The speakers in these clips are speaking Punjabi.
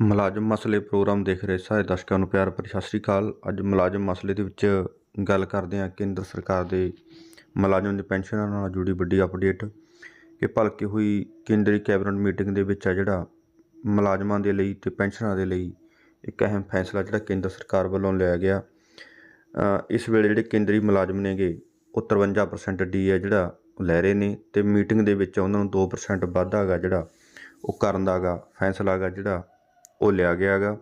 ਮੁਲਾਜ਼ਮ ਮਸਲੇ ਪ੍ਰੋਗਰਾਮ ਦੇਖ ਰਹੇ ਸਾਰੇ ਦਰਸ਼ਕਾਂ ਨੂੰ ਪਿਆਰ ਭਰੀ ਸਤਿ ਸ਼੍ਰੀ ਅਕਾਲ। ਅੱਜ ਮੁਲਾਜ਼ਮ ਮਸਲੇ ਦੇ ਵਿੱਚ ਗੱਲ ਕਰਦੇ ਹਾਂ ਕੇਂਦਰ ਸਰਕਾਰ ਦੇ ਮੁਲਾਜ਼ਮ ਦੀ ਪੈਨਸ਼ਨਾਂ ਨਾਲ ਜੁੜੀ ਵੱਡੀ ਅਪਡੇਟ ਕਿ ਭਲਕੇ ਹੋਈ ਕੇਂਦਰੀ ਕੈਬਨਿਟ ਮੀਟਿੰਗ ਦੇ ਵਿੱਚ ਆ ਜਿਹੜਾ ਮੁਲਾਜ਼ਮਾਂ ਦੇ ਲਈ ਤੇ ਪੈਨਸ਼ਨਾਂ ਦੇ ਲਈ ਇੱਕ ਅਹਿਮ ਫੈਸਲਾ ਜਿਹੜਾ ਕੇਂਦਰ ਸਰਕਾਰ ਵੱਲੋਂ ਲਿਆ ਗਿਆ। ਇਸ ਵੇਲੇ ਜਿਹੜੇ ਕੇਂਦਰੀ ਮੁਲਾਜ਼ਮ ਨੇਗੇ, ਉਹ 53% ਡੀ ਹੈ ਜਿਹੜਾ ਲੈ ਰਹੇ ਨੇ ਤੇ ਮੀਟਿੰਗ ਦੇ ਵਿੱਚ ਉਹਨਾਂ ਨੂੰ 2% ਵਾਧਾ ਹੈਗਾ ਜਿਹੜਾ ਉਹ ਕਰਨ ਦਾ ਗਾ, ਫੈਸਲਾ ਹੈਗਾ ਜਿਹੜਾ ਉਹ ਲਿਆ ਗਿਆ ਗਾ।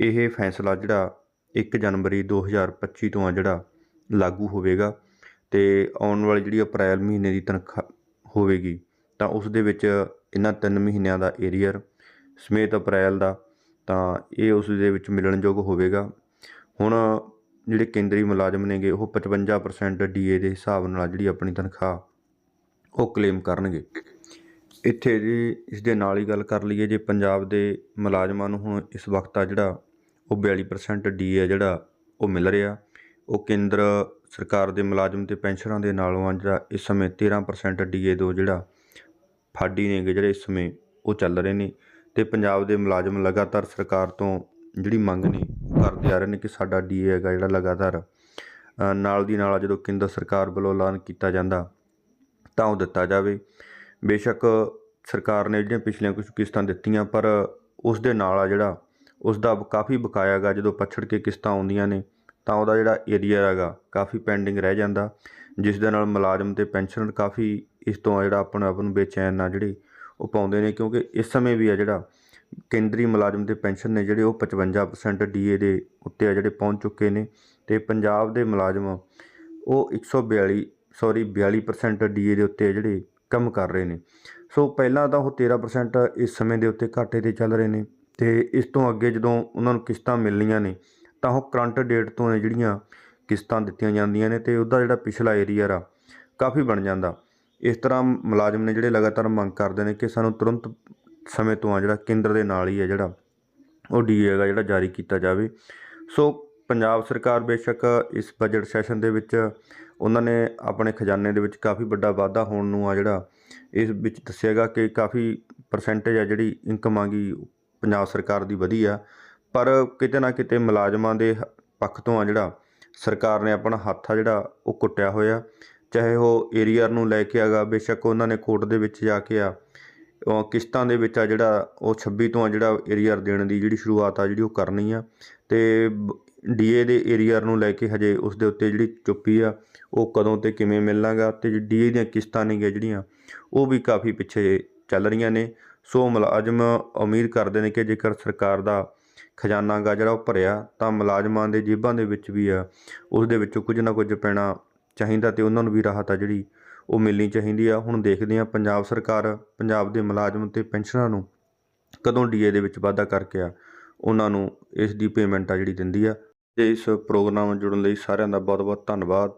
ਇਹ ਫੈਸਲਾ ਜਿਹੜਾ 1 ਜਨਵਰੀ 2025 ਤੋਂ ਆ ਜਿਹੜਾ ਲਾਗੂ ਹੋਵੇਗਾ ਤੇ ਆਉਣ ਵਾਲੀ ਜਿਹੜੀ ਅਪ੍ਰੈਲ ਮਹੀਨੇ ਦੀ ਤਨਖਾਹ ਹੋਵੇਗੀ, ਤਾਂ ਉਸ ਦੇ ਵਿੱਚ ਇਹਨਾਂ ਤਿੰਨ ਮਹੀਨਿਆਂ ਦਾ ਏਰੀਅਰ ਸਮੇਤ ਅਪ੍ਰੈਲ ਦਾ, ਤਾਂ ਇਹ ਉਸ ਦੇ ਵਿੱਚ ਮਿਲਣਯੋਗ ਹੋਵੇਗਾ। ਹੁਣ ਜਿਹੜੇ ਕੇਂਦਰੀ ਮੁਲਾਜ਼ਮ ਨੇਗੇ, ਉਹ 55% ਡੀਏ ਦੇ ਹਿਸਾਬ ਨਾਲ ਜਿਹੜੀ ਆਪਣੀ ਤਨਖਾਹ ਉਹ ਕਲੇਮ ਕਰਨਗੇ। ਇੱਥੇ ਜੀ ਇਸ ਦੇ ਨਾਲ ਹੀ ਗੱਲ ਕਰ ਲਈਏ, ਜੇ ਪੰਜਾਬ ਦੇ ਮੁਲਾਜ਼ਮਾਂ ਨੂੰ ਹੁਣ ਇਸ ਵਕਤ ਆ ਜਿਹੜਾ ਉਹ 42% ਡੀ ਹੈ ਜਿਹੜਾ ਉਹ ਮਿਲ ਰਿਹਾ। ਉਹ ਕੇਂਦਰ ਸਰਕਾਰ ਦੇ ਮੁਲਾਜ਼ਮ ਤੇ ਪੈਨਸ਼ਨਰਾਂ ਦੇ ਨਾਲੋਂ ਆ ਜਿਹੜਾ ਇਸ ਸਮੇਂ 13% ਡੀਏ ਦੋ ਜਿਹੜਾ ਫਾਡੀ ਨੇਗੇ ਜਿਹੜੇ ਇਸ ਸਮੇਂ ਉਹ ਚੱਲ ਰਹੇ ਨੇ। ਤੇ ਪੰਜਾਬ ਦੇ ਮੁਲਾਜ਼ਮ ਲਗਾਤਾਰ ਸਰਕਾਰ ਤੋਂ ਜਿਹੜੀ ਮੰਗ ਨੇ ਉਹ ਕਰਦੇ ਆ ਰਹੇ ਨੇ ਕਿ ਸਾਡਾ ਡੀਏ ਹੈਗਾ ਜਿਹੜਾ ਲਗਾਤਾਰ ਨਾਲ ਦੀ ਨਾਲ ਜਦੋਂ ਕੇਂਦਰ ਸਰਕਾਰ ਵੱਲੋਂ ਐਲਾਨ ਕੀਤਾ ਜਾਂਦਾ ਤਾਂ ਉਹ ਦਿੱਤਾ ਜਾਵੇ। ਬੇਸ਼ੱਕ ਸਰਕਾਰ ਨੇ ਜਿਹੜੀਆਂ ਪਿਛਲੀਆਂ ਕੁਝ ਕਿਸ਼ਤਾਂ ਦਿੱਤੀਆਂ, ਪਰ ਉਸ ਦੇ ਨਾਲ ਆ ਜਿਹੜਾ, ਉਸ ਦਾ ਕਾਫੀ ਬਕਾਇਆ ਗਾ, ਜਦੋਂ ਪਛੜ ਕੇ ਕਿਸ਼ਤਾਂ ਆਉਂਦੀਆਂ ਨੇ, ਤਾਂ ਉਹਦਾ ਜਿਹੜਾ ਏਰੀਆ ਹੈਗਾ, ਕਾਫੀ ਪੈਂਡਿੰਗ ਰਹਿ ਜਾਂਦਾ, ਜਿਸ ਦੇ ਨਾਲ ਮੁਲਾਜ਼ਮ ਤੇ ਪੈਨਸ਼ਨਰ ਕਾਫੀ ਇਸ ਤੋਂ ਆ ਜਿਹੜਾ ਆਪਣੇ ਆਪ ਨੂੰ ਬੇਚੈਨ ਨਾਲ ਜਿਹੜੇ ਉਹ ਪਾਉਂਦੇ ਨੇ, ਕਿਉਂਕਿ ਇਸ ਸਮੇਂ ਵੀ ਆ ਜਿਹੜਾ ਕੇਂਦਰੀ ਮੁਲਾਜ਼ਮ ਤੇ ਪੈਨਸ਼ਨ ਨੇ ਜਿਹੜੇ ਉਹ 55% ਡੀਏ ਦੇ ਉੱਤੇ ਆ ਜਿਹੜੇ ਪਹੁੰਚ ਚੁੱਕੇ ਨੇ, ਤੇ ਪੰਜਾਬ ਦੇ ਮੁਲਾਜ਼ਮ ਉਹ 142 ਸੌਰੀ 42% ਡੀਏ ਦੇ ਉੱਤੇ ਜਿਹੜੇ ਕੰਮ ਕਰ ਰਹੇ ਨੇ। ਸੋ ਪਹਿਲਾਂ ਤਾਂ ਉਹ 13% ਇਸ ਸਮੇਂ ਦੇ ਉੱਤੇ ਘਾਟੇ ਤੇ ਚੱਲ ਰਹੇ ਨੇ ਤੇ ਇਸ ਤੋਂ ਅੱਗੇ ਜਦੋਂ ਉਹਨਾਂ ਨੂੰ ਕਿਸ਼ਤਾਂ ਮਿਲਣੀਆਂ ਨੇ ਤਾਂ ਉਹ ਕਰੰਟ ਡੇਟ ਤੋਂ ਨੇ ਜਿਹੜੀਆਂ ਕਿਸ਼ਤਾਂ ਦਿੱਤੀਆਂ ਜਾਂਦੀਆਂ ਨੇ ਤੇ ਉਹਦਾ ਜਿਹੜਾ ਪਿਛਲਾ ਏਰੀਆ ਆ ਕਾਫੀ ਬਣ ਜਾਂਦਾ। ਇਸ ਤਰ੍ਹਾਂ ਮੁਲਾਜ਼ਮ ਨੇ ਜਿਹੜੇ ਲਗਾਤਾਰ ਮੰਗ ਕਰਦੇ ਨੇ ਕਿ ਸਾਨੂੰ ਤੁਰੰਤ ਸਮੇਂ ਤੋਂ ਆ ਜਿਹੜਾ ਕੇਂਦਰ ਦੇ ਨਾਲ ਹੀ ਹੈ ਜਿਹੜਾ ਉਹ ਡੀਏ ਹੈਗਾ ਜਿਹੜਾ ਜਾਰੀ ਕੀਤਾ ਜਾਵੇ। ਸੋ ਪੰਜਾਬ ਸਰਕਾਰ ਬੇਸ਼ੱਕ ਇਸ ਬਜਟ ਸੈਸ਼ਨ ਦੇ ਵਿੱਚ ਉਹਨਾਂ ਨੇ ਆਪਣੇ ਖਜ਼ਾਨੇ ਦੇ ਵਿੱਚ ਕਾਫੀ ਵੱਡਾ ਵਾਧਾ ਹੋਣ ਨੂੰ ਆ ਜਿਹੜਾ ਇਸ ਵਿੱਚ ਦੱਸਿਆਗਾ ਕਿ ਕਾਫੀ ਪਰਸੈਂਟੇਜ ਆ ਜਿਹੜੀ ਇਨਕਮ ਆ ਗਈ ਪੰਜਾਬ ਸਰਕਾਰ ਦੀ ਵਧੀ ਆ। ਪਰ ਕਿਤੇ ਨਾ ਕਿਤੇ ਮੁਲਾਜ਼ਮਾਂ ਦੇ ਪੱਖ ਤੋਂ ਆ ਜਿਹੜਾ ਸਰਕਾਰ ਨੇ ਆਪਣਾ ਹੱਥ ਆ ਜਿਹੜਾ ਉਹ ਕੁੱਟਿਆ ਹੋਇਆ। ਚਾਹੇ ਉਹ ਏਰੀਅਰ ਨੂੰ ਲੈ ਕੇ ਆਗਾ ਬੇਸ਼ੱਕ ਉਹਨਾਂ ਨੇ ਕੋਰਟ ਦੇ ਵਿੱਚ ਜਾ ਕੇ ਆ ਕਿਸ਼ਤਾਂ ਦੇ ਵਿੱਚ ਆ ਜਿਹੜਾ ਉਹ 26 ਤੋਂ ਆ ਜਿਹੜਾ ਏਰੀਅਰ ਦੇਣ ਦੀ ਜਿਹੜੀ ਸ਼ੁਰੂਆਤ ਆ ਜਿਹੜੀ ਉਹ ਕਰਨੀ ਆ। ਤੇ ਡੀਏ ਦੇ ਏਰੀਅਰ ਨੂੰ ਲੈ ਕੇ ਹਜੇ ਉਸ ਦੇ ਉੱਤੇ ਜਿਹੜੀ ਚੁੱਪੀ ਆ, ਉਹ ਕਦੋਂ ਤੇ ਕਿਵੇਂ ਮਿਲਣਾਗਾ ਤੇ ਡੀਏ ਦੀਆਂ ਕਿਸ਼ਤਾਂ ਨੇਗੀਆਂ ਜਿਹੜੀਆਂ, ਉਹ ਵੀ ਕਾਫੀ ਪਿੱਛੇ ਚੱਲ ਰਹੀਆਂ ਨੇ। ਸੋ ਮੁਲਾਜ਼ਮ ਉਮੀਦ ਕਰਦੇ ਨੇ ਕਿ ਜੇਕਰ ਸਰਕਾਰ ਦਾ ਖਜ਼ਾਨਾ ਗਾ ਜਿਹੜਾ ਉਹ ਭਰਿਆ, ਤਾਂ ਮੁਲਾਜ਼ਮਾਂ ਦੇ ਜੇਬਾਂ ਦੇ ਵਿੱਚ ਵੀ ਆ, ਉਸ ਦੇ ਵਿੱਚੋਂ ਕੁਝ ਨਾ ਕੁਝ ਪੈਣਾ ਚਾਹੀਦਾ ਤੇ ਉਹਨਾਂ ਨੂੰ ਵੀ ਰਾਹਤ ਆ ਜਿਹੜੀ ਉਹ ਮਿਲਣੀ ਚਾਹੀਦੀ ਆ। ਹੁਣ ਦੇਖਦੇ ਆ ਪੰਜਾਬ ਸਰਕਾਰ ਪੰਜਾਬ ਦੇ ਮੁਲਾਜ਼ਮ ਤੇ ਪੈਨਸ਼ਨਰਾਂ ਨੂੰ ਕਦੋਂ ਡੀਏ ਦੇ ਵਿੱਚ ਵਾਧਾ ਕਰਕੇ ਆ, ਉਹਨਾਂ ਨੂੰ ਇਸ ਦੀ ਪੇਮੈਂਟ ਆ ਜਿਹੜੀ ਦਿੰਦੀ ਆ। ਤੇ ਇਸ ਪ੍ਰੋਗਰਾਮ ਨਾਲ ਜੁੜਨ ਲਈ ਸਾਰਿਆਂ ਦਾ ਬਹੁਤ ਬਹੁਤ ਧੰਨਵਾਦ।